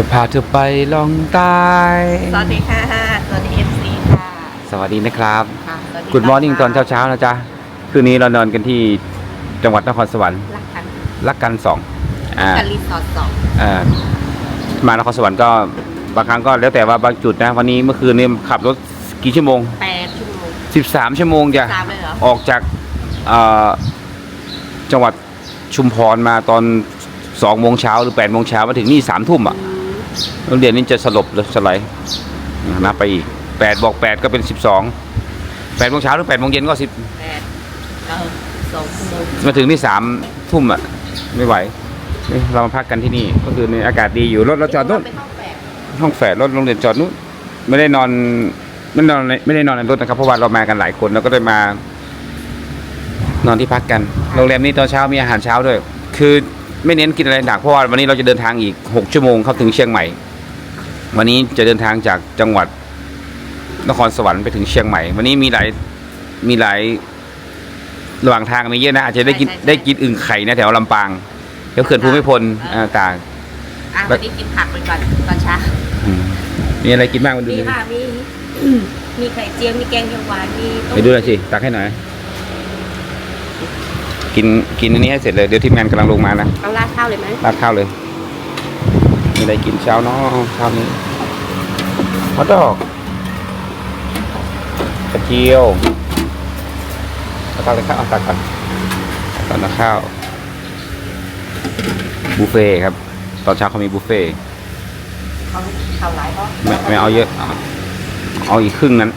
จะพาเธอไปลองใต้สวัสดีค่ะ สวัสดีเอฟซีค่ะ สวัสดีนะครับค่ะสวัสดี Good morning ตอนเช้าๆนะจ๊ะ คืนนี้เรานอนกันที่จังหวัดนครสวรรค์รักกันรักกันสองอ่ากันรีสอร์ทสองอ่ามานครสวรรค์ก็บางครั้งก็แล้วแต่ว่าบางจุดนะ วันนี้เมื่อคืนนี้ขับรถกี่ชั่วโมงแปดชั่วโมง13ชั่วโมงจ้ะสามเลยเหรอออกจากเอ่อจังหวัดชุมพรมาตอน2โมงเช้าหรือ8โมงเช้ามาถึงนี่3ทุ่มอะ อืมโรงเรียนนี้จะสลบเลยสไลด์นับไปอีก8บอก8ก็เป็น12 8โมงเช้าหรือ8โมงเย็นก็10แปดเออสองชั่วโมงมาถึงนี่3ทุ่มอะไม่ไหวนี่เรามาพักกันที่นี่ก็คือในอากาศดีอยู่รถเราจอดนู่นเป็นห้องแปดห้องแฝดรถโรงเรียนจอดนู้นไม่ได้นอนไม่ได้นอนในไม่ได้นอนในรถนะครับ เพราะว่าเรามากันหลายคนแล้วก็ได้มานอนที่พักกัน โรงแรมนี้ตอนเช้ามีอาหารเช้าด้วย คือ ไม่เน้นกินอะไรหนักเพราะว่าวันนี้เราจะเดินทางอีกหกชั่วโมงเข้าถึงเชียงใหม่ วันนี้จะเดินทางจากจังหวัดนครสวรรค์ไปถึงเชียงใหม่ วันนี้มีหลายมีหลายระหว่างทางมีเยอะนะอาจจะได้กินได้กินอึ่งไข่นะแถวลำปางแถวเขื่อนภูมิพลอ่าต่างอะวันนี้กินผักไปก่อนตอนเช้า อืมมีอะไรกินบ้างมาดูมีดิค่ะมีอืมมีไข่เจียวมีแกงเขียวหวานมีต้มไปดูหน่อยสิตักให้หน่อย กินกินอันนี้ให้เสร็จเลยเดี๋ยวทีมงานกำลังลงมานะเอาราดข้าวเลยไหมราดข้าวเลยมีอะไรกินเช้าเนาะเช้านี้ฮอทดอกกระเจียวเอาตักเลยครับเอาตักก่อนตักก่อนนะข้าวบุฟเฟ่ต์ครับ ตอนเช้าเขามีบุฟเฟ่ต์เขาเขาหลายก็ไม่ไม่เอาเยอะเอาเอาอีกครึ่งนั้น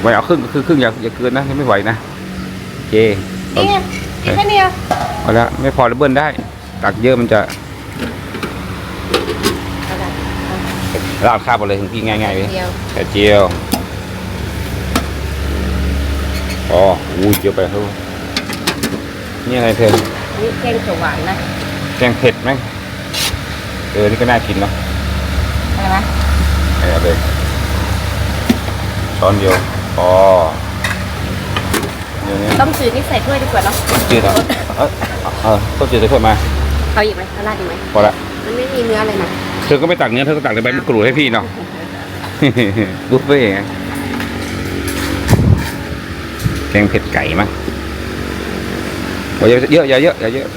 ไว้เอาครึ่งก็คือครึ่งอย่าอย่าเกินนะไม่ไหวนะ โอเค นี่ไงกินแค่เนี้ยเอาละไม่พอระเบิ้ลได้ ตักเยอะมันจะเอาได้ราดข้าวไปเลยถึงพี่ง่ายๆเลยเดียวไข่เจียวอ๋ออู้ยเยอะไปเฮ้ยนี่อะไรเธอนี่แกงเขียวหวานนะแกงเผ็ดไหมเออ นี่ก็น่ากินเนาะอะไรไหมเอาเลยช้อนเดียวอ๋อเดี๋ยวนี้ต้มจืดนี่ใส่ถ้วยดีกว่าเนาะจืดเหรอเออเออต้มจืดใส่ถ้วยมาเอาอีกไหมเอาราดอีกไหมพอละมันไม่มีเนื้อเลยนะเธอก็ไม่ตักเนื้อเธอก็ตักในใบมะกรูดให้พี่เนาะบุฟเฟ่ต์ไงแกงเผ็ดไก่มั้งโอ้ยเยอะเยอะอย่าเยอะอย่าเยอะ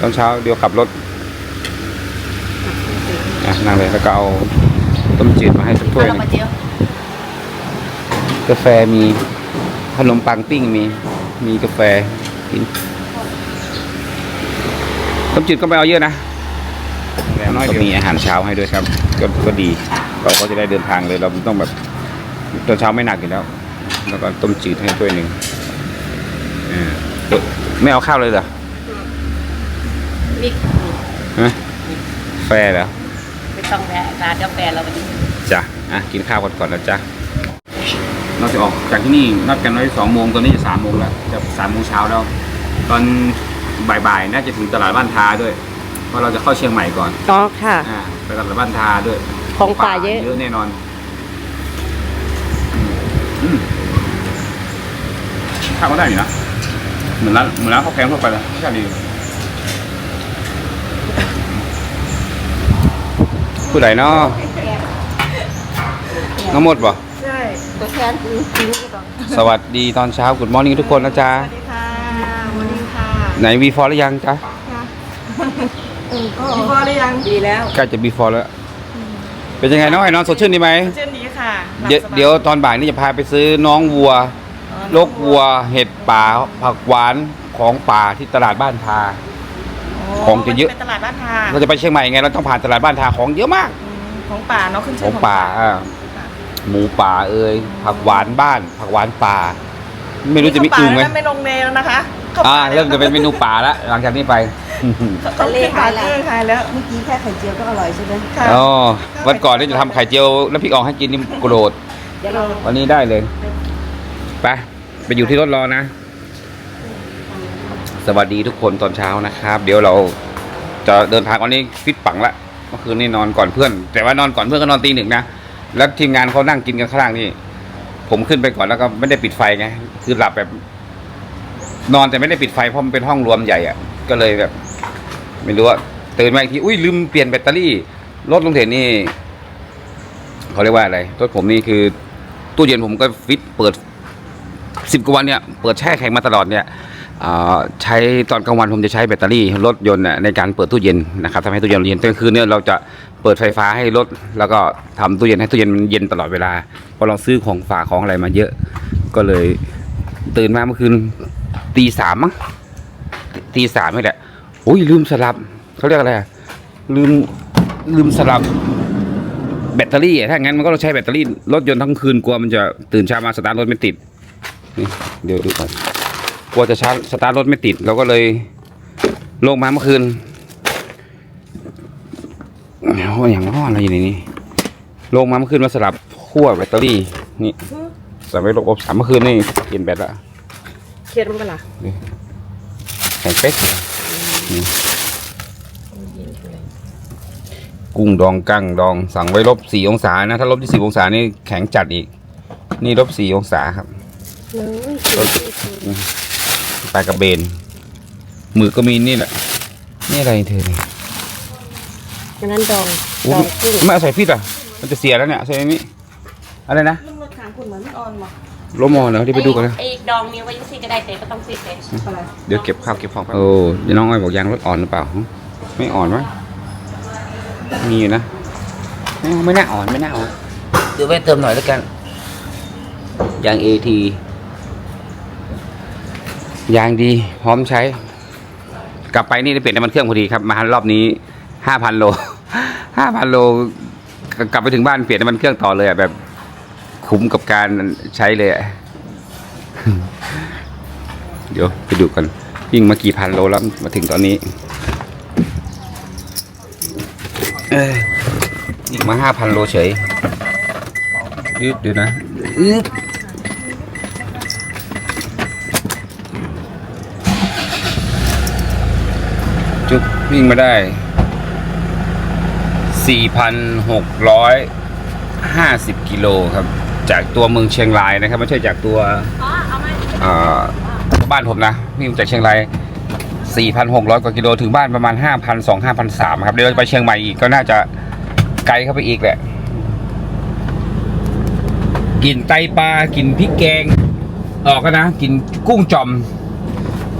ตอนเช้าเดี๋ยวขับรถอะนั่งเลยแล้วก็เอาต้มจืดมาให้สักถ้วยหเรานึงมาเจียวกาแฟมีข นมปังปิ้งมี มีกาแฟกินต้มจืดก็ไม่เอาเยอะนะแล้วก็มีอาหารเช้าให้ด้วยครับ ก็ก็ดี เราก็จะได้เดินทางเลย เราไม่ต้องแบบตอนเช้าไม่หนักอยู่แล้ว แล้วก็ต้มจืดให้ถ้วยหนึ่งอ่าเอ๊ะไม่เอาข้าวเลยเหรอนี่ฮะแฟร์เหรอไม่ต้องแวะร้านกาแฟเราวันนี้จ้ะอะกินข้าวก่อนก่อนนะจ๊ะ เราจะออกจากที่นี่นัดกันไว้สองโมงตอนนี้จะสามโมงแล้วจะสามโมงเช้าแล้ว ตอนบ่ายๆน่าจะถึงตลาดบ้านทาด้วย เพราะเราจะเข้าเชียงใหม่ก่อนอ๋อค่ะ อ่าไปตลาดบ้านทาด้วยของป่าเยอะ เยอะแน่นอนอืมอืมข้าวก็ได้อยู่นะเหมือนร้านเหมือนร้านข้าวแกงทั่วไปเลยรสชาติดีผู้ใดเนาะน้องหมดป่ะใช่ ตัวแทนจริงๆก่อนสวัสดีตอนเช้า Good morning ทุกคนนะจ๊ะ สวัสดีค่ะวันนี้ค่ะไหนวีฟอร์หรือยังจ๊ะเออก็พอได้ยังดีแล้วใกล้จะบีฟอร์แล้ว เป็นยังไงน้องไอ้นอนสดชื่นดีไหม เช่นนี้ค่ะหลับเดี๋ยวสบาเดี๋ยวตอนบ่ายนี่จะพาไปซื้อน้องวัวอ๋อลกวัว เห็ดป่า ผักหวานของป่าที่ตลาดบ้านทา ของจะเยอะ มันเป็นตลาดบ้านทาเราจะไปเชียงใหม่ไงเราต้องผ่านตลาดบ้านทาของเยอะมาก อืมของป่าเนาะขึ้นขชื่องป่าอ่า หมูป่าเอ่ยผักหวานบ้าน ผักหวานป่า ไม่รู้จะมีอึ่งไหมเข้าป่าแล้วไม่ลงเนแล้วนะคะข้อ่าป่เริ่มจะเป็นเมนูป่าแล้วหลังจากนี้ไปเขาขึ้นป่าเรื่องขายแล้วเมื่อกี้แค่ไข่เจียวก็อร่อยใช่ไหมค่ะอ๋อวันก่อนนี่จะทำไข่เจียวน้ำพริกอ่องให้กินนี่โกรธเดี๋ยวเราวันนี้ได้เลยไปไปอยู่ที่รถรอนะ สวัสดีทุกคนตอนเช้านะครับ เดี๋ยวเราจะเดินทางวันนี้ฟิตปังละเมื่อคืนนี่นอนก่อนเพื่อน แต่ว่านอนก่อนเพื่อนก็นอนตีหนึ่งนะ แล้วทีมงานเขานั่งกินกันข้างล่างนี่ ผมขึ้นไปก่อนแล้วก็ไม่ได้ปิดไฟไง คือหลับแบบ นอนแต่ไม่ได้ปิดไฟเพราะมันเป็นห้องรวมใหญ่อะก็เลยแบบ ไม่รู้ว่าตื่นมาอีกที อุ้ยลืมเปลี่ยนแบตเตอรี่ รถลุงเด่นนี่เขาเรียกว่าอะไร รถผมนี่คือ ตู้เย็นผมก็ฟิตเปิดสิบกว่าวันเนี่ย เปิดแช่แข็งมาตลอดเนี่ย ใช้ตอนกลางวันผมจะใช้แบตเตอรี่รถยนต์น่ะในการเปิดตู้เย็นนะครับทำให้ตู้เย็นเย็นตอนกลางคืนเนี่ยเราจะเปิดไฟฟ้าให้รถแล้วก็ทำตู้เย็นให้ตู้เย็นมันเย็นตลอดเวลาพอเราซื้อของฝากของอะไรมาเยอะ ก็เลยตื่นมาเมื่อคืนตีสามมั้งตีสามนี่แหละโอ้ยลืมสลับเขาเรียกอะไรลืมลืมสลับแบตเตอรี่ถ้างั้นมันก็ต้องใช้แบตเตอรี่รถยนต์ทั้งคืนกลัวมันจะตื่นเช้ามาสตาร์ทรถไม่ติดนี่เดี๋ยวดูก่อน กลัวจะชาร์จสตาร์ทรถไม่ติดเราก็เลยลงมาเมื่อคืนโอ้ยอย่างร้อนอะไรอยู่ในนี้ ลงมาเมื่อคืนมาสลับขั้วแบตเตอรี่ นี่สลับไว้ลบอบสามเมื่อคืนนี่เปลี่ยนแบตละเครียดมั้งปะล่ะแข็งเป๊กนี่กุ้งดองกั้งดองสั่งไว้ลบสี่องศานะ ถ้าลบที่สี่องศานี่แข็งจัดอีก นี่ลบสี่องศาครับเลย ปลากระเบนหมือก็มีนี่แหละนี่อะไรเธอเนี่ยอันนั้นดองอุ๊ดยองกุ้งไม่เอาใส่พิษอะ มันจะเสียแล้วเนี่ยใส่ในนี้อะไรนะลูกรถขางคุณเหมือนไม่ออนหรอลมอเหรอที่ไปดูกันนะไอ้ดองนี้ไว้ยังซีก็ได้แต่ก็ต้องซีเต็มอะไรเดี๋ยวเก็บข้าวเก็บของโอ้ยน้องอ้อยบอกยางรถอ่อนหรือเปล่า ไม่อ่อนวะมีอยู่นะไม่ไม่น่าอ่อนไม่น่าอ่อนเดี๋ยวไปเติมหน่อยแล้วกันยางเอที ยางดีพร้อมใช้ กลับไปนี่ได้เปลี่ยนน้ำมันเครื่องพอดีครับมารอบนี้ห้าพันโลห้าพันโลกลับไปถึงบ้านเปลี่ยนน้ำมันเครื่องต่อเลยอะแบบคุ้มกับการใช้เลยอะเดี๋ยวไปดูกันวิ่งมากี่พันโลแล้วมาถึงตอนนี้เอ้ยอีกมาห้าพันโลเฉยอึบเดี๋ยวนะอึบ จุดวิ่งมาได้ 4,650 กิโลครับ จากตัวเมืองเชียงรายนะครับ ไม่ใช่จากตัวอ๋อเอามาเอ่อบ้านผมนะวิ่งจากเชียงราย 4,600 กว่ากิโลถึงบ้านประมาณ 5,200 5,300 ครับ เดี๋ยวเราจะไปเชียงใหม่อีกก็น่าจะไกลเข้าไปอีกแหละกินไตปลากินพริกแกง ออกกันนะ กินกุ้งจอม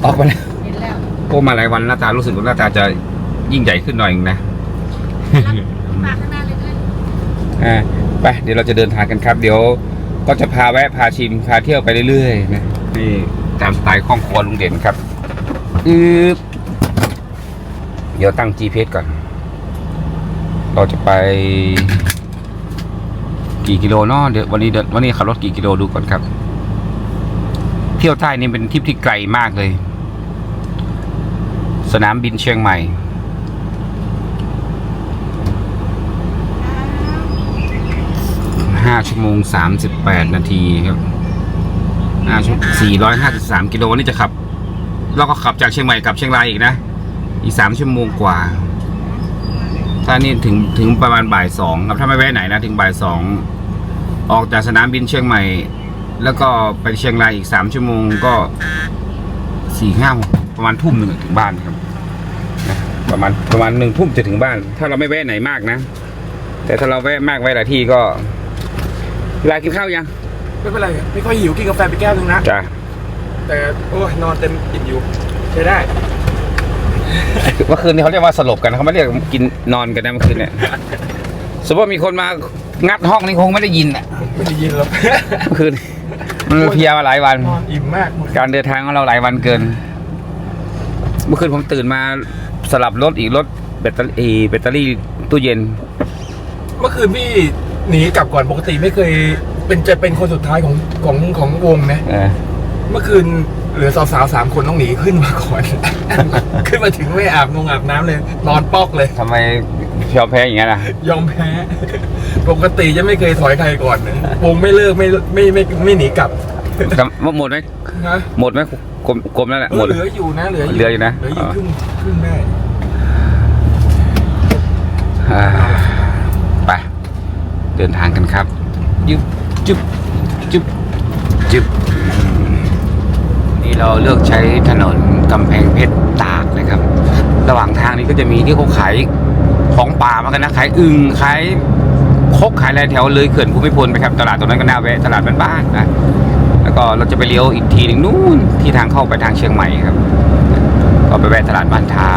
ออกไปแล้วเห็นแล้วโอ้มาหลายวันหน้าตารู้สึกว่าหน้าตาจะยิ่งใหญ่ขึ้นหน่อยนึงนะฝากข้างหน้าเลยด้วยอ่าไปเดี๋ยวเราจะเดินทางกันครับ เดี๋ยวก็จะพาแวะพาชิมพาเที่ยวไปเรื่อยๆนะนี่ตามสไตล์ข้องครัวลุงเด่นครับอืบเดี๋ยวตั้ง GPS ก่อน เราจะไป กี่กิโลเนาะเดี๋ยววันนี้เดินวันนี้ขับรถกี่กิโลดูก่อนครับ เที่ยวใต้นี่เป็นทริปที่ไกลมากเลย สนามบินเชียงใหม่ ห้าชั่วโมงสามสิบแปดนาทีครับห้าชั่วสี่ร้อยห้าสิบสามกิโลนี่จะขับ เราก็ขับจากเชียงใหม่กลับเชียงรายอีกนะ อีกสามชั่วโมงกว่า ถ้านี่ถึงถึงประมาณบ่ายสองครับ ถ้าไม่แวะไหนนะ ถึงบ่ายสอง ออกจากสนามบินเชียงใหม่ แล้วก็ไปเชียงรายอีกสามชั่วโมงก็สี่ห้าประมาณทุ่มหนึ่งถึงบ้านครับ ประมาณประมาณหนึ่งทุ่มจะถึงบ้าน ถ้าเราไม่แวะไหนมากนะ แต่ถ้าเราแวะมากแวะหลายที่ก็เวลากินข้าวยัง ไม่เป็นไรไม่ค่อยหิวกินกาแฟไปแก้วนึงนะ จ้ะ แต่โอ้ยนอนเต็มอิ่มอยู่ใช้ได้ เมื่อคืนนี้เขาเรียกว่าสลบกันเขาไม่เรียกกินนอนกันนะเมื่อคืนเนี่ยสมมติว่ามีคนมางัดห้องนี่คงไม่ได้ยินอะไม่ได้ยินหรอกเมื่อคืนมันเพลียมาหลายวัน นอนอิ่มมาก การเดินทางของเราหลายวันเกิน เมื่อคืนผมตื่นมา สลับรถอีกรถแบตเตอรี่แบตเตอรี่ตู้เย็น เมื่อคืนพี่หนีกลับก่อนปกติไม่เคย เป็นจะเป็นคนสุดท้ายของของของวงนะ เออเมื่อคืนเหลือสาวๆสามคนต้องหนีขึ้นมาก่อน ขึ้นมาถึงไม่อาบนงอาบน้ำเลย นอนปอกเลย ทำไมยอมแพ้อย่างนั้นอะ ยอมแพ้ ปกติจะไม่เคยถอยใครก่อนนะวงไม่เลิกไม่ไม่ไม่ไม่ไม่หนีกลับหมดไหมนะหมดไหมกลมกลมแล้วแหละหมด เหลืออยู่นะ เหลืออยู่เหลืออยู่นะ เหลืออยู่อ๋อ ครึ่งครึ่งได้อ่า ไปเดินทางกันครับยุบจุบจุบจุบนี่เราเลือกใช้ถนนกำแพงเพชรตากนะครับ ระหว่างทางนี้ก็จะมีที่เขาขายของป่าเหมากันนะขายอึ่งขายคกขายอะไรแถวเลยเขื่อนภูมิพลไปครับตลาดตรงนั้นก็น่าแวะตลาดบ้านๆนะแล้วก็เราจะไปเลี้ยวอีกทีหนึ่งนู่นที่ทางเข้าไปทางเชียงใหม่ครับ ก็ไปแวะตลาดบ้านทา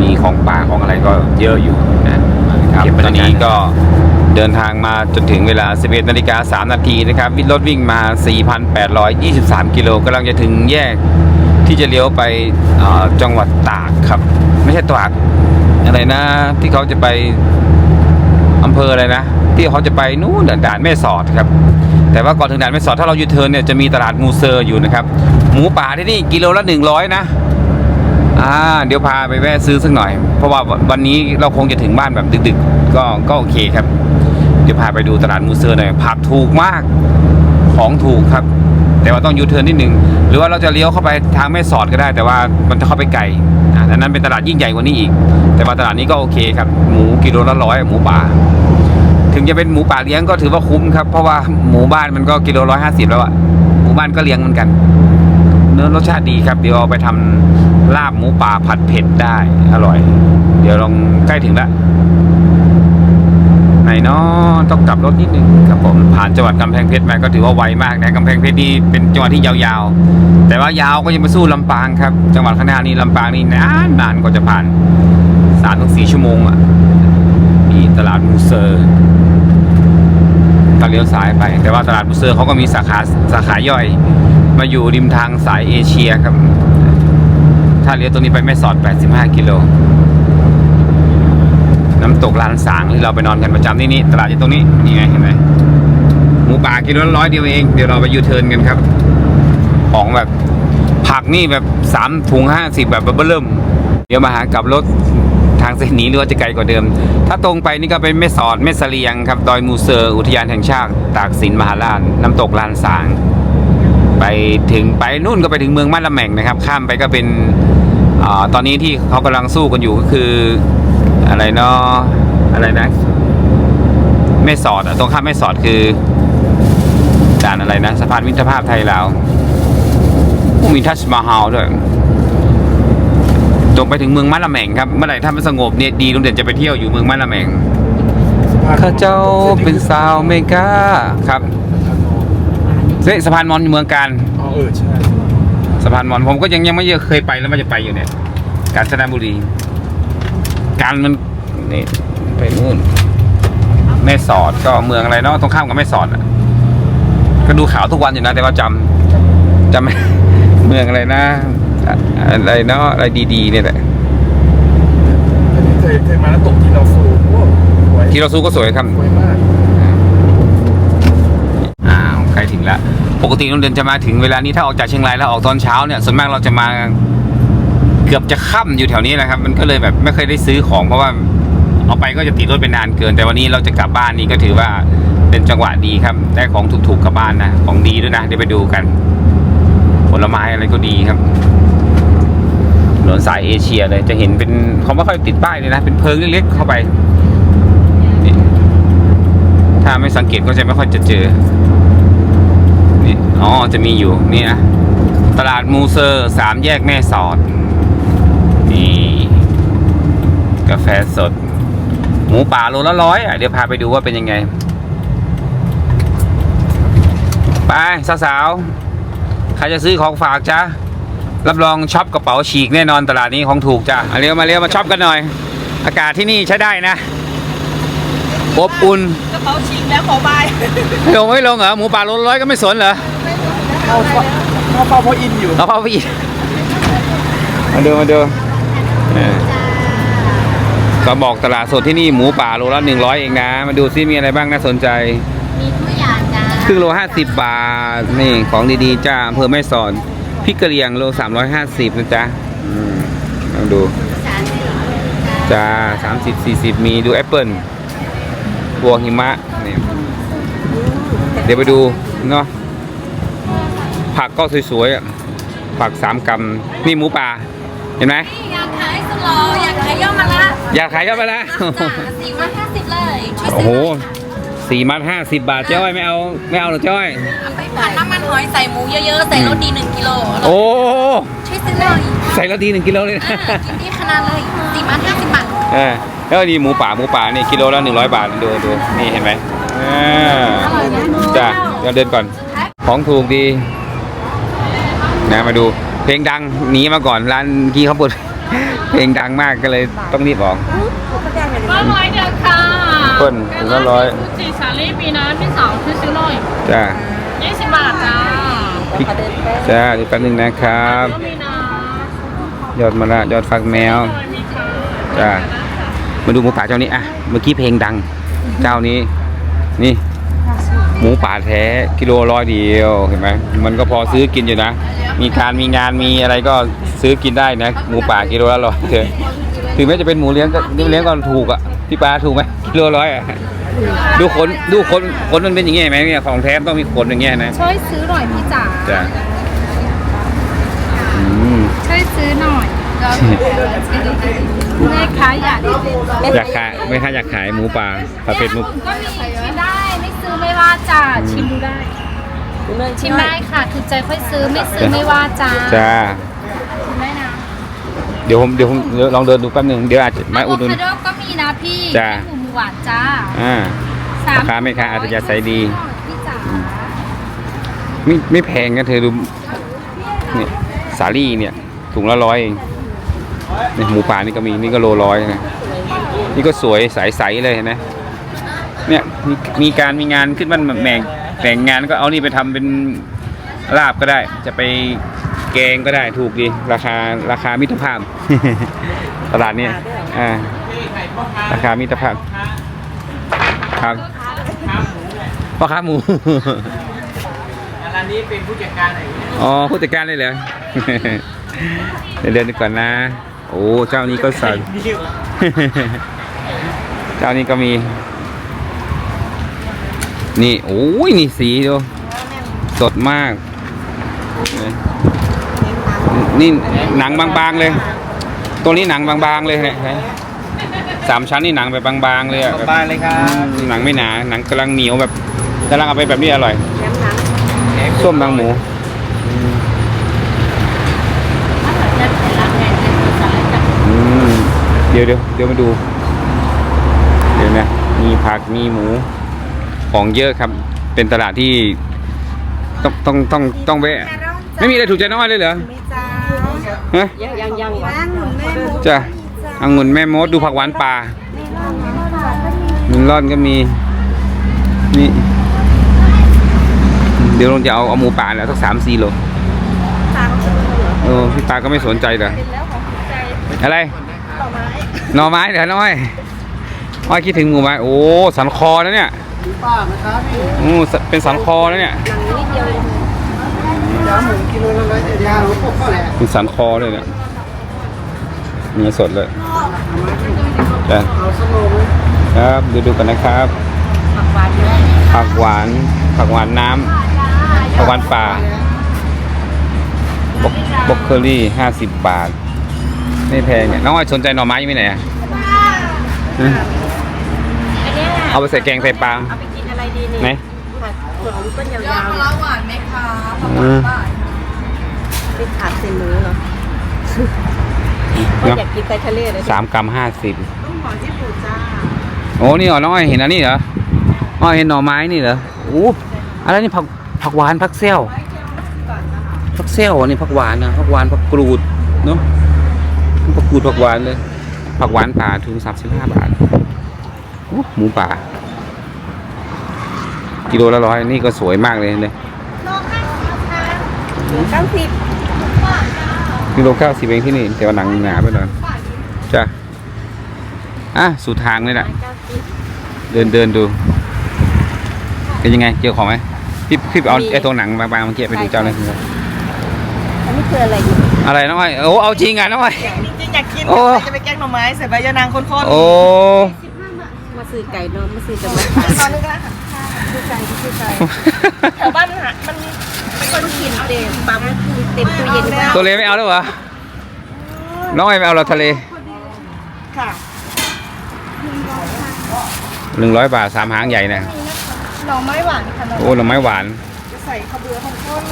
มีของป่าของอะไรก็เยอะอยู่ นะครับ ตอนนี้ก็เดินทางมาจนถึงเวลา 11นาฬิกา3นาทีนะครับวิรถวิ่งมา 4,823 กิโลกำลังจะถึงแยกที่จะเลี้ยวไปเอ่อจังหวัดตากครับ ไม่ใช่ตากอะไรนะ ที่เขาจะไปอำเภออะไรนะ ที่เขาจะไปนู่นด่านแม่สอดครับ แต่ว่าก่อนถึงด่านแม่สอดถ้าเรายูเทิร์นเนี่ยจะมีตลาดมูเซอร์อยู่นะครับ หมูป่าที่นี่กิโลละ 100 นะ อ่าเดี๋ยวพาไปแวะซื้อสักหน่อย เพราะว่าวันนี้เราคงจะถึงบ้านแบบดึกๆ ก็ก็โอเคครับ เดี๋ยวพาไปดูตลาดมูเซอร์หน่อยผักถูกมากของถูกครับ แต่ว่าต้องยูเทิร์นนิดนึง หรือว่าเราจะเลี้ยวเข้าไปทางแม่สอดก็ได้ แต่ว่ามันจะเข้าไปไกลอ่านั้นเป็นตลาดยิ่งใหญ่กว่านี้อีก แต่ว่าตลาดนี้ก็โอเคครับ หมูกิโลละร้อยหมูป่า ถึงจะเป็นหมูป่าเลี้ยงก็ถือว่าคุ้มครับ เพราะว่าหมูบ้านมันก็กิโลร้อยห้าสิบแล้วอะหมูบ้านก็เลี้ยงเหมือนกัน เนื้อรสชาติดีครับเดี๋ยวเอาไปทำ ลาบหมูป่าผัดเผ็ดได้ อร่อย เดี๋ยวลองใกล้ถึงแล้วไหนเนาะต้องกลับรถนิดนึงครับผมผ่านจังหวัดกำแพงเพชรมาก็ถือว่าไวมากนะกำแพงเพชรนี่เป็นจังหวัดที่ยาวๆ แต่ว่ายาวก็ยังไปสู้ลำปางครับ จังหวัดข้างหน้านี่ลำปางนี่นานนานกว่าจะผ่านสามถึงสี่ชั่วโมงอะมีตลาดมูเซอร์ก็เลี้ยวซ้ายไป แต่ว่าตลาดบุเซอร์เขาก็มีสาขาสาขาย่อย มาอยู่ริมทางสายเอเชียครับ ถ้าเลี้ยวตรงนี้ไปแม่สอด 85 กิโล น้ำตกลานสางที่เราไปนอนกันประจำที่นี่ตลาดอยู่ตรงนี้ นี่ไงเห็นไหมหมูป่ากิโลร้อยเดียวเอง เดี๋ยวเราไปยูเทิร์นกันครับ ของแบบผักนี่แบบสามถุงห้าสิบแบบเบิ่มเดี๋ยวมาหากลับรถทางเส้นนี้หรือว่าจะไกลกว่าเดิม ถ้าตรงไปนี่ก็เป็นแม่สอดแม่เสลียงครับ ดอยมูเซอร์อุทยานแห่งชาติ ตากสินมหาราชน้ำตกลานสาง ไปถึงไปนู่นก็ไปถึงเมืองมาละแม่งนะครับ ข้ามไปก็เป็น อตอนนี้ที่เขากำลังสู้กันอยู่ก็คืออะไรเนาะอะไรนะแม่สอดอะตรงข้ามแม่สอดคือด่านอะไรนะสะพานมิตรภาพไทยลาวมีทัชมาฮาลด้วยตรงไปถึงเมืองม่านละแมงครับ เมื่อไหร่ถ้ามันสงบเนี่ยดีลุงเด่นจะไปเที่ยวอยู่เมืองม่านละแมงข้าเจ้าเป็นสาวเมกาครับเฮ้ยสะพานมอนเมืองการอ๋อเออใช่ะพานมอนผมก็ยังยังไม่เคยไปแล้วมันจะไปอยู่เนี่ย กาญจนบุรี การมันนี่ไปนู่นแม่สอดก็เมืองอะไรเนาะตรงข้ามกับแม่สอดอะก็ดูข่าวทุกวันอยู่นะ แต่ว่าจำจำไม่เมืองอะไรนะอะอะไรเนาะอะไรดีๆเนี่ยแหละอันนี้เคยเคยมาแล้วตกที่เราฟูโอ้สวยที่เราสู้ก็สวยครับสวยมาก อ้าว ใกล้ถึงแล้ว ปกติโรงเรียนจะมาถึงเวลานี้ถ้าออกจากเชียงรายแล้วออกตอนเช้าเนี่ยส่วนมากเราจะมาเกือบจะค่ำอยู่แถวนี้นะครับ มันก็เลยแบบไม่เคยได้ซื้อของเพราะว่าเอาไปก็จะติดรถเป็นนานเกิน แต่วันนี้เราจะกลับบ้านนี่ก็ถือว่าเป็นจังหวะดีครับ ได้ของถูกๆกลับบ้านนะ ของดีด้วยนะเดี๋ยวไปดูกัน ผลไม้อะไรก็ดีครับถนนสายเอเชียเลยจะเห็นเป็นเขาไม่ค่อยติดป้ายเลยนะ เป็นเพิงเล็กๆเข้าไป ถ้าไม่สังเกตก็จะไม่ค่อยจะเจอ นี่อ๋อจะมีอยู่นี่นะตลาดมูเซอร์สามแยกแม่สอด นี่ กาแฟสด หมูป่าโลละร้อยอะเดี๋ยวพาไปดูว่าเป็นยังไง ไปสาวๆใครจะซื้อของฝากจ้ารับรองช็อปกระเป๋าฉีกแน่นอนตลาดนี้ของถูกจ้ามาเร็วมาเร็วมาช็อปกันหน่อย อากาศที่นี่ใช้ได้นะ อบอุ่นกระเป๋าฉีกแล้วขอบายไม่ลงไม่ลงเหรอหมูป่าโลละร้อยก็ไม่สนเหรอเข้าเข้าเฝ้าพ่ออินอยู่เราเข้าไปอีกมาดูมาดูเออก็บอกตลาดสดที่นี่หมูป่าโลละหนึ่งร้อยเองนะ มาดูซิมีอะไรบ้างน่าสนใจ มีทุกอย่างจ้าครึ่งโลห้าสิบบาท นี่ของดีๆจ้าอำเภอแม่สอนพริกกระเหรี่ยงโลสามร้อยห้าสิบนะจ๊ะอืมลองดูจานนี้จ้าจ้าสามสิบสี่สิบมีดูแอปเปิล บัวหิมะนี่เดี๋ยวไปดูเนาะผักก็สวยๆอะผักสามกำนี่หมูป่าเห็นไหมอยากขายสลออยากขายย่อมมาละอยากขายก็ไปละสี่มาห้าสิบเลยช่วยโอ้ซื้โหอสี่มัดห้าสิบบาทจ้อยไม่เอาไม่เอาหรอจ้อยเอาไปผัดน้ำมันหอยใส่หมูเยอะๆใส่รสดีหนึ่งกิโลโอ้ช่วยซื้อเลย ใส่ละทีหนึ่งกิโลเลยนะอ่ากินดีขนาดเลยสี่มาห้าสิบบาทเออแล้วดีหมูป่าหมูป่านี่กิโลละหนึ่งร้อยบาทดูดูนี่เห็นไหมอ่าจ้ะเดี๋ยวเดินก่อน ของถูกดีนะมาดู เพลงดังหนีมาก่อนร้านเมื่อกี้เขาเปิด เพลงดังมากก็เลยต้องรีบออก ก็ร้อยเดียวค่ะเปิ้ลถึงละร้อย ฟูจิสาลี่ปีนะพี่สาวคือซื้อร้อยจ้ายี่สิบบาทจ้าพริกจ้าเดี๋ยวแป๊บนึงนะครับ ก็มีนะ ยอดมะระยอดฟักแมวมีค่ะจ้ามาดูหมูป่าเจ้านี้อะเมื่อกี้เพลงดัง เจ้านี้ นี่ หมูป่าแท้กิโลร้อยเดียวเห็นไหมมันก็พอซื้อกินอยู่นะ มีการมีงานมีอะไรก็ซื้อกินได้นะ หมูป่ากิโลละร้อยเถอะถึงแม้จะเป็นหมูเลี้ยงก็เลี้ยงก็ถูกอะพี่ปลาถูกไหมกิโลร้อยอะดูขนดูขนขนมันเป็นอย่างเงี้ยเห็นไหมเนี่ยของแท้มันต้องมีขนอย่างเงี้ยนะช่วยซื้อหน่อยพี่จ๋าจ้ะอืม ช่วยซื้อหน่อยแม่ค้าอยากอยากขายไม่ค่าอยากขายหมูป่าผัดเผ็ดหมูก็มีชิมได้ ไม่ซื้อไม่ว่าจ้าชิมดูได้ ชิมได้ค่ะถูกใจค่อยซื้อไม่ซื้อไม่ว่าจ้าจ้าชิมได้นะเดี๋ยวผมเดี๋ยวผมเดี๋ยวลองเดินดูแป๊บหนึ่งเดี๋ยวอาจจะมาอะโวอุดหนุนคาโดก็มีนะพี่จ้าหมูหวานจ้าอ่าสามพ่อค้าแม่ค้าอัธยาศัยดีพี่จ๋าไม่ไม่แพงนะเธอดูเนี่ยสาลี่เนี่ย ถุงละร้อยเองเนี่ยหมูป่านี่ก็มีนี่ก็โลร้อยนะนี่ก็สวยใสๆเลยเห็นไหมเนี่ยมีมีการมีงานขึ้นบ้านแหม่งแต่งงานก็เอานี่ไปทำเป็นลาบก็ได้ จะไปแกงก็ได้ถูกดีราคาราคามิตรภาพตลาดเนี่ยอ่าราคามิตรภาพครับพ่อค้าหมูร้านนี้เป็นผู้จัดการไหนอ๋อผู้จัดการเลยเหรอ เดี๋ยวเดินดูก่อนนะ โอ้เจ้านี้ก็สั่นเจ้านี้ก็มี นี่โอ้ยนี่สีดูสดมาก นี่หนังบางๆเลย ตัวนี้หนังบางๆเลยเนี่ยสามชั้นนี่หนังแบบบางๆเลยอะแบบบ้านเลยครับหนังไม่หนาหนังกำลังเหนียวแบบกำลังเอาไปแบบนี้อร่อยส้มบางหมู อืมเดี๋ยวเดี๋ยวเดี๋ยวมาดู เดี๋ยวนะมีผักมีหมู ของเยอะครับ เป็นตลาดที่ต้องต้องต้องต้องแวะไม่มีอะไรถูกใจน้องอ้อยเลยเหรอฮะยังยังยังวะจ้ะองุ่นแม่มดดูผักหวานป่าเมลอนก็มี นี่ เดี๋ยวลงจะเอาเอาหมูป่าแล้วสักสามสี่โลเออพี่ปาก็ไม่สนใจเหรออะไร หน่อไม้เหรอน้อยอ้อยคิดถึงหมู่ไม้โอ้สันคอนะเนี่ยป้านะครับโอ้สเป็นสันคอนะเนี่ยเป็นสันคอเลยเนี่ยเนื้อสดเลยจ้ะครับดูดูกันนะครับผักหวานผักหวานน้ำผักหวานป่าบล็อกบล็อกเคอรี่ห้าสิบบาท ไม่แพงเนี่ยน้องอ้อยสนใจหน่อไม้ยังไม่ไหนอะฮะอันเนี้ยเอาไปใส่แกงใส่ปลาเอาไปกินอะไรดีนี่ไหนผักถั่วลูกต้นยาวมะระหวานไหมคะอืมๆเป็นผักเส้นเนื้อเหรอก็เนาะอยากกินไตทะเลเลยสามกรัมห้าสิบต้องหอญี่ปุ่นจ้าโอ้นี่เหรอน้องอ้อยเห็นอันนี้เหรออ้อยเห็นหน่อไม้นี่เหรอโอ้อะไรนี่ผักผักหวานผักเซลผักเซลอันนี้ผักหวานนะผักหวานผักกรูดเนาะ ผักกรูดผักหวานเลย ผักหวานป่าถุงสามสิบห้าบาทโอ้หมูป่า กิโลละร้อยนี่ก็สวยมากเลยเนี่ยเก้าสิบกิโลเก้าสิบเองที่นี่แต่ว่าหนังหนาไปหน่อยจ้ะอะสู่ทางนี่แหละเก้าสิบเดินเดินดู เป็นยังไงเจอของไหมพี่พี่ไปเอามีไอ้ตัวหนังบางๆเมื่อกี้ไปดูเจ้าเลยอันนี้คืออะไรอยู่อะไรน้องอ้อยโอ้เอาจริงอะน้องอ้อย จริงๆอยากกินโอ้ จะไปแกงหน่อไม้ใส่ใบยะนางข้นๆโอ้มาซื้อไก่เนอะมาซื้อจะมาตอนนี้ก็ได้ค่ะซื้อไก่ซื้อไก่แถวบ้านหามันไม่ค่อยก็กินเต็มปั๊มเต็มตู้เย็นแล้วตัวเลไม่เอาแล้วเหรอน้องอ้อยไม่เอาเราทะเลค่ะหนึ่งร้อยบาทสามหางใหญ่นะหน่อไม้หวานค่ะหน่อโอ้หน่อไม้หวาน จะใส่ข้าวเบือข้น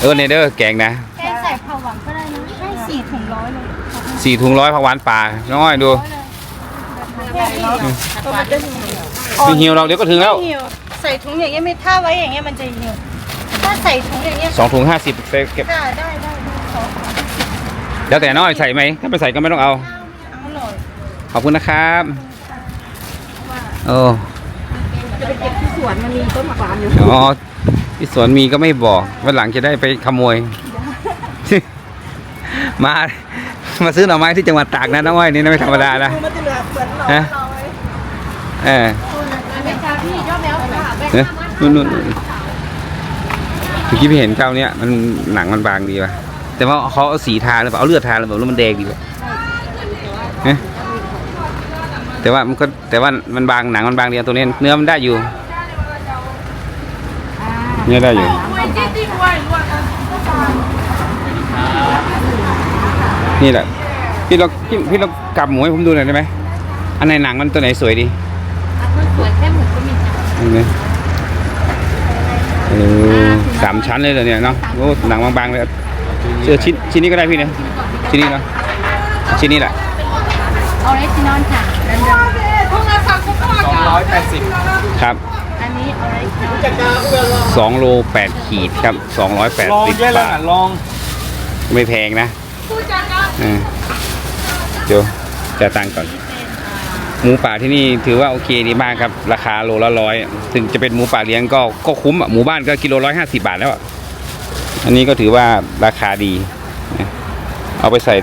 เออเนเดอร์แกงนะแกงใส่ผักหวานก็ได้นะให้สี่ถุงร้อยเลย สี่ถุงร้อยผักหวานป่าน้องอ้อยดูร้อยเลยใหญ่เนาะก็มันจะหิวไม่หิวเราเดี๋ยวก็ถึงแล้วหิวใส่ถุงอย่างเงี้ยไม่ถ้าไว้อย่างเงี้ยมันจะหิวถ้าใส่ถุงอย่างเงี้ยสองถุงห้าสิบเก็บได้ได้ได้สองแล้วแต่น้อยใส่ไหมถ้าไม่ใส่ก็ไม่ต้องเอาอร่อยขอบคุณนะครับโอ้จะไปเก็บที่สวนมันมีต้นมะขามอยู่อ๋อที่สวนมีก็ไม่บอกวันหลังจะได้ไปขโมย มา มาซื้อหน่อไม้ที่จังหวัดตากนะน้องอ้อยนี่นะไม่ธรรมดานะมันจะเหลือเหมือนเราฮะเราไว้เออแม่ค้าพี่ยอดแมวค่ะแม่เนี่ยนู่นนู่นนู่นเมื่อกี้พี่เห็นเจ้าเนี้ยมันหนังมันบางดีป่ะแต่ว่าเขาเอาสีทาหรือเปล่าเอาเลือดทาหรือเปล่าหรือมันแดงดีป่ะเอ๊ะแต่ว่ามันก็แต่ว่ามันบางหนังมันบางดีตัวนี้เนื้อมันได้อยู่เนื้อได้อยู่ นี่แหละ พี่เราพี่พี่เรากลับหมูให้ผมดูหน่อยได้ไหมอันไหนหนังมันตัวไหนสวยดีอะมันสวยแค่หมูก็มีจ้ะเห็นไหมโอ้สามชั้นเลยเหรอเนี่ยเนาะโอ้หนังบางๆเลยเจอชิ้นชิ้นนี้ก็ได้พี่เนี่ยชิ้นนี้เนาะชิ้นนี้แหละออริจินอลค่ะแล้วเดี๋ยวสองร้อยแปดสิบครับอันนี้ออริจินอลสองโลแปดขีดครับสองร้อยแปดลองสิบเยอะแล้วบาทอะลองไม่แพงนะเออเดี๋ยวจะตังค์ก่อน หมูป่าที่นี่ถือว่าโอเคดีมากครับ ราคาโลละร้อยถึงจะเป็นหมูป่าเลี้ยงก็ก็คุ้มอะหมูบ้านก็กิโลร้อยห้าสิบาทแล้วอะอันนี้ก็ถือว่าราคาดีนะเอาไปใส่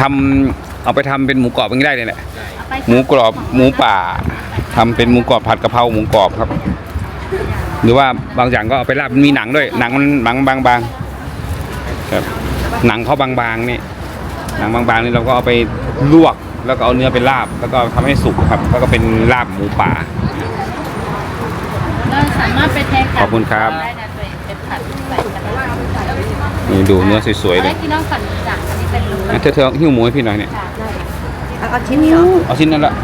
ทำเอาไปทำเป็นหมูกรอบอย่างนี้ได้เลยแหละเอาไปหมูกรอบหมูป่าทำเป็นหมูกรอบผัดกะเพราหมูกรอบครับ หรือว่าบางอย่างก็เอาไปราบมีหนังด้วย หนังมันหนังบางๆครับ หนังเขาบางๆนี่หนังบางๆนี่เราก็เอาไปลวกแล้วก็เอาเนื้อไปลาบ แล้วก็ทำให้สุกครับแล้วก็เป็นลาบหมูป่าเราสามารถไปแทนกัขอบคุณครับได้นะตัวเองเป็นผัดใส่กันได้นี่ดูเนื้อสวยๆออเลริยจินอลฝันจ้ะอันนี้เป็นรูอะเธอเธอหิ้วหมูให้พี่หน่อยเนี่ยเอาชิ้นนี้เหรอเอาชิ้นนั้นละ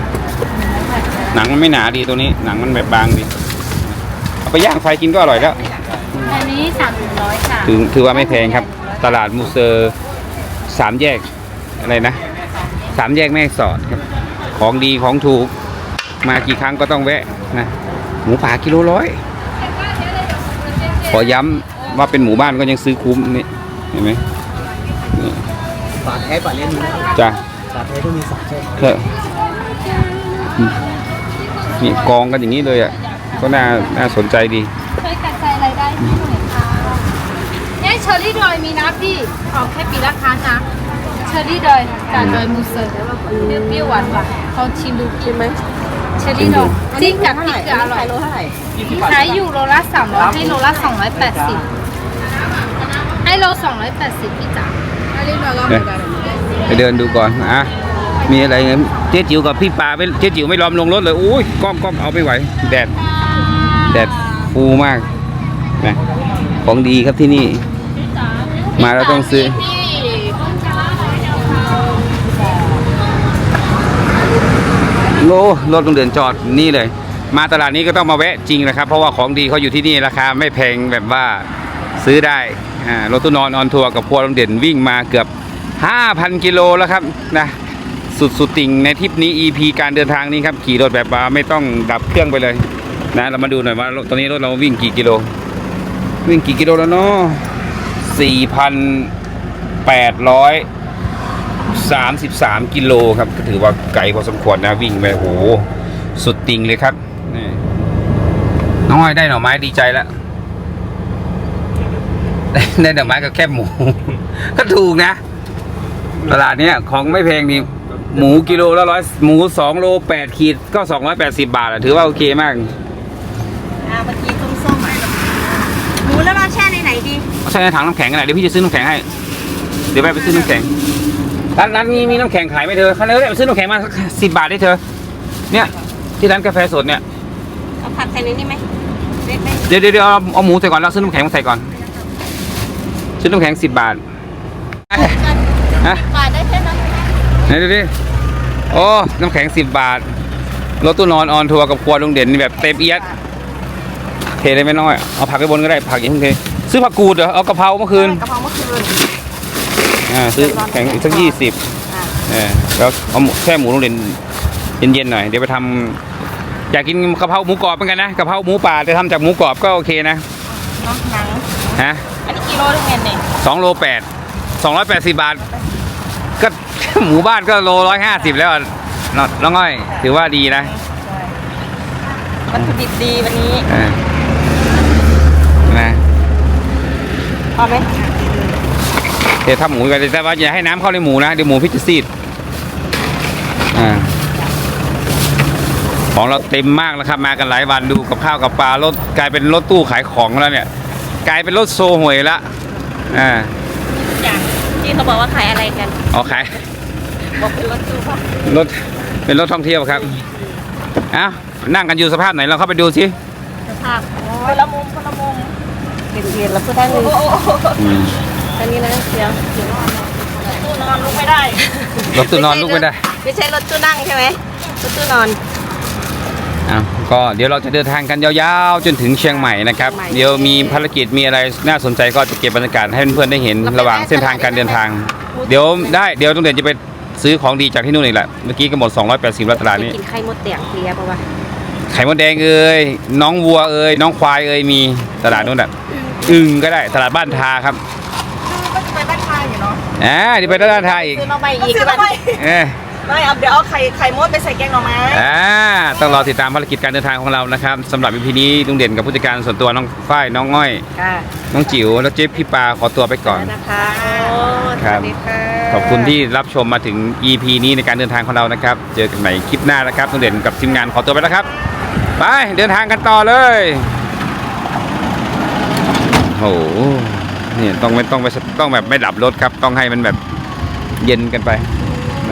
หนังมันไม่หนาดีตัวนี้ หนังมันแบบบางดีเอาไปย่างไฟกินก็อร่อยแล้วอันนี้สามร้อยค่ะถือถือว่าไม่แพงครับ ตลาดมูเซอร์สามแยกอะไรนะสามแยกแม่สอดครับ ของดีของถูก มากี่ครั้งก็ต้องแวะนะหมูป่ากิโลร้อยขอย้ำว่าเป็นหมู่บ้านก็ยังซื้อคุ้มนี่เห็นไหมนี่ฝาแท้ฝาเล่นนะจ้ะฝาแท้ต้องมีสองเส้นเถอะนี่กองกันอย่างนี้เลยอะก็น่าน่าสนใจดี เคยกัดใจอะไรได้ไหมคะ เนี่ยเชอร์รี่ดอยมีนะพี่ออกแค่ปีละครั้งนะ เชอร์รี่ดอยจากดอยมูเซอร์เปรี้ยวๆหวานหวานๆเขาชิมดูกินไหมเชอร์รี่ดอยจิ้มกับพริกเกลืออร่อยโลเท่าไหร่ขายอยู่โลละสามร้อยให้โลละสองร้อยแปดสิบให้โลสองร้อยแปดสิบพี่จ๋าเนี่ยไปเดินดูก่อนอะมีอะไรเงี้ยเจ๊จิ๋วกับพี่ปาไปเจ๊จิ๋วไม่ยอมลงรถเลยอุ้ยกล้องกล้องเอาไม่ไหวแดดแดดฟูมากนะของดีครับที่นี่ มาแล้วต้องซื้อโอ้รถโรงเรียนจอดนี่เลย มาตลาดนี้ก็ต้องมาแวะจริงนะครับ เพราะว่าของดีเขาอยู่ที่นี่ราคาไม่แพงแบบว่าซื้อได้อ่ารถตู้นอนออนทัวร์กับพัวโรงเรียนวิ่งมาเกือบ 5,000 กิโลแล้วครับนะสุดสุดติ่งในทริปนี้ EP การเดินทางนี้ครับขี่รถแบบว่าไม่ต้องดับเครื่องไปเลยนะเรามาดูหน่อยว่ารถตอนนี้รถเราวิ่งกี่กิโล วิ่งกี่กิโลแล้วเนาะ 4,833 กิโลครับ ก็ถือว่าไกลพอสมควรนะ วิ่งไปโห สุดติงเลยครับนี่น้องอ้อยได้หน่อไม้ดีใจแล้วได้ด้หน่อไม้กับแคบหมู ก็ถูกนะ ตลาดเนี้ยของไม่แพงนี่หมูกิโลละร้อยหมูสองโลแปดขีดก็สองร้อยแปดสิบาทอะถือว่าโอเคมาก อ่าเมื่อกี้ส้มๆอะหมูแล้วเราแช่ในไหนดี ใช่ในถังน้ำแข็งกันหน่อยเดี๋ยวพี่จะซื้อน้ำแข็งให้ เดี๋ยวไปไปซื้อน้ำแข็ง ร้านร้านนี้มีน้ำแข็งขายไหมเธอเขาเลยไปซื้อน้ำแข็งมาสิบบาทได้เธอ เนี่ย ที่ร้านกาแฟสดเนี่ย เอาผัดใส่ในนี้ไหมเล็กไหมเดี๋ยวเดี๋ยวเดี๋ยวเอาเอาหมูใส่ก่อนแล้วซื้อน้ำแข็งมาใส่ก่อน ซื้อน้ำแข็งสิบบาทฮะ บาทได้แค่นั้นไหนดูดิ โอ้ น้ำแข็งสิบบาท รถตู้นอนออนทัวร์กับครัวลุงเด่นนี่แบบเต็มเอียดเทได้ไม่น้อย เอาผักไปบนก็ได้ ผักอย่างเพิ่งเท ซื้อผักกูดเหรอเอากะเพราเมื่อคืนกะเพราเมื่อคืนอ่าซื้อแข็งอีกสักยี่สิบเออแล้วเอาหมูแค่หมูลุงเด่นเย็นๆหน่อยเดี๋ยวไปทำอยากกินกะเพราหมูกรอบเหมือนกันนะกะเพราหมูป่าจะทำจากหมูกรอบก็โอเคนะเนาะหนังฮะอันนี้กิโลนึงเงินเนี่ยสองโลแปดสองร้อยแปดสิบบาท ก็หมูบ้านก็โลร้อยห้าสิบแล้วอะน้องน้องอ้อย ถือว่าดีนะวัตถุดิบดีวันนี้ เออนะ พอไหมเดี๋ยวทำหมูกันแต่ว่าอย่าให้น้ำเข้าในหมูนะเดี๋ยวหมูพิษจะซีดอ่าของเราเต็มมากแล้วครับมากันหลายวันดูกับข้าวกับปลารถกลายเป็นรถตู้ขายของแล้วเนี่ย กลายเป็นรถโซห่วยละอ่าอย่างที่เขาบอกว่าขายอะไรกันเอาขายบอกเป็นรถตู้ป่ะรถเป็นรถท่องเที่ยวครับเอ้านั่งกันอยู่สภาพไหนเราเข้าไปดูสิสภาพคนละมุมคนละมุม เป็นเรียนแล้วพูดได้หนึ่งโอ้โหอืมอันนี้นะเดี๋ยวตู้นอนลุกไม่ได้รถตู้นอนลุกไม่ได้ไม่ใช่รถตู้นั่งใช่ไหมรถตู้นอนอ้าวก็เดี๋ยวเราจะเดินทางกันยาวๆ จนถึงเชียงใหม่นะครับเชียงใหม่เดี๋ยวมีภารกิจมีอะไรน่าสนใจก็จะเก็บบรรยากาศให้เพื่อนๆได้เห็นระหว่างเส้นทางการเดินทาง เดี๋ยวได้เดี๋ยวต้องเด่นจะไปซื้อของดีจากที่นู่นอีกแหละเมื่อกี้ก็หมด 280แล้วตลาดไปนี้กินไข่มดแดงเพลียป่ะวะไข่มดแดงเอ้ยน้องวัวเอ้ยน้องควายเอ้ยมีตลาดนู้นอะ อึ่งก็ได้ตลาดบ้านทาครับก็จะไปบ้านทายอยู่เนาะอ่าเดี๋ยวไปตลาดทาอีกซื้อมาใหม่ก็อีกซื้อบ้ามาใหม่เออไม่เอาเดี๋ยวเอาไข่ไข่มดไปใส่แกงหน่อไม้อ่าต้องรอติดตามภารกิจการเดินทางของเรานะครับสำหรับอีพีนี้ลุงเด่นกับผู้จัดการส่วนตัวน้องฝ้ายน้องง่อย ค่ะน้องจิ๋วแล้วเจ๊พี่ปาขอตัวไปก่อนแล้วนะคะโอ้สครับวัสดีค่ะ ขอบคุณที่รับชมมาถึง EP นี้ในการเดินทางของเรานะครับ เจอกันใหม่คลิปหน้านะครับลุงเด่นกับทีมงานขอตัวไปแล้วครับ ไปเดินทางกันต่อเลย โอ้โหเนี่ยต้องไม่ต้องไปต้องแบบไม่ดับรถครับ ต้องให้มันแบบเย็นกันไป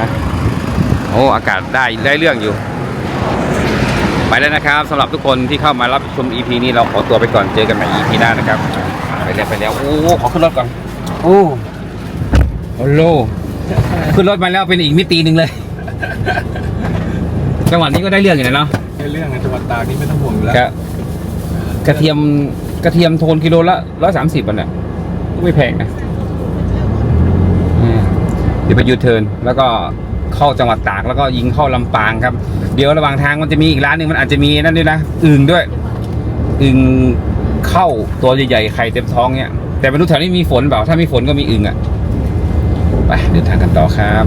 นะโอ้อากาศได้ได้เรื่องอยู่ ไปแล้วนะครับสำหรับทุกคนที่เข้ามารับชม EP นี้เราขอตัวไปก่อนเจอกันใหม่ EP หน้านะครับ ไปแล้วไปแล้วโอ้ขอขึ้นรถก่อนโอ้โอ้โลขึ้นรถมาแล้วเป็นอีกมิติหนึ่งเลยจังหวัดนี้ก็ได้เรื่องอยู่นะเนาะในเรื่องในจังหวัดตากนี่ไม่ต้องห่วงอยู่แล้วกระกระเทียมก ระเทียมโทนกิโลละร้อยสามสิบอะเนี่ยก็ไม่แพงนะอืมเดี๋ยวไปยูเทิร์นแล้วก็เข้าจังหวัดตากแล้วก็ยิงเข้าลำปางครับ เดี๋ยวระหว่างทางมันจะมีอีกร้านหนึ่งมันอาจจะมีนั่นด้วยนะอึ่งด้วยอึ่งเข้าตัวใหญ่ๆไข่เต็มท้องเนี่ยแต่ไม่รู้แถวนี้มีฝนเปล่าถ้ามีฝนก็มีอึ่งอะไปเดินทางกันต่อครับ